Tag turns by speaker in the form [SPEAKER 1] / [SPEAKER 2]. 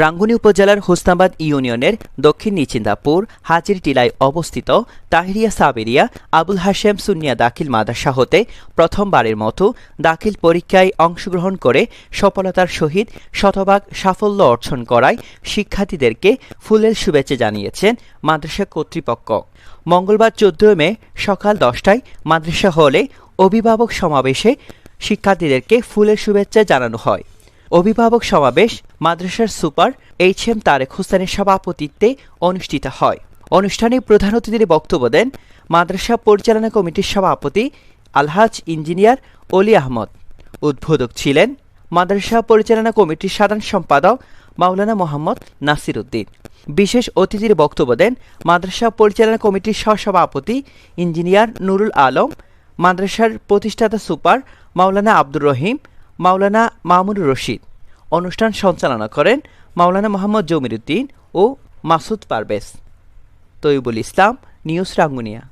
[SPEAKER 1] রাঙ্গুনি উপজেলার হোসনাবাদ ইউনিয়নের দক্ষিণ নিচিন্দাপুর হাজির টিলায় অবস্থিত তাহিরিয়া সাবেরিয়া, আবুল হাশেম সুনিয়া দাখিল মাদ্রাসা হতে প্রথমবারের মতো দাখিল পরীক্ষায় অংশগ্রহণ করে সফলতার সহিত শতভাগ সাফল্য অর্জন করায় শিক্ষার্থীদেরকে ফুলের শুভেচ্ছা জানিয়েছেন মাদ্রাসা কর্তৃপক্ষ। মঙ্গলবার চোদ্দই মে সকাল দশটায় মাদ্রাসা হলে অভিভাবক সমাবেশে শিক্ষার্থীদেরকে ফুলের শুভেচ্ছা জানানো হয়। অভিভাবক সমাবেশ মাদ্রাসার সুপার এইচ এম তারেক হোসেনের সভাপতিত্বে অনুষ্ঠিত হয়। অনুষ্ঠানে প্রধান অতিথির বক্তব্য দেন মাদ্রাসা পরিচালনা কমিটির সভাপতি আলহাজ ইঞ্জিনিয়ার অলি আহমদ। উদ্বোধক ছিলেন মাদ্রাসা পরিচালনা কমিটির সাধারণ সম্পাদক মাওলানা মোহাম্মদ নাসির উদ্দিন। বিশেষ অতিথির বক্তব্য দেন মাদ্রাসা পরিচালনা কমিটির সহসভাপতি ইঞ্জিনিয়ার নুরুল আলম, মাদ্রাসার প্রতিষ্ঠাতা সুপার মাওলানা আব্দুর রহিম মাওলানা মামুনুর রশিদ। অনুষ্ঠান সঞ্চালনা করেন মাওলানা মোহাম্মদ জমিরুদ্দিন ও মাসুদ পারভেজ। তৈবুল ইসলাম, নিউজ রাঙ্গুনিয়া।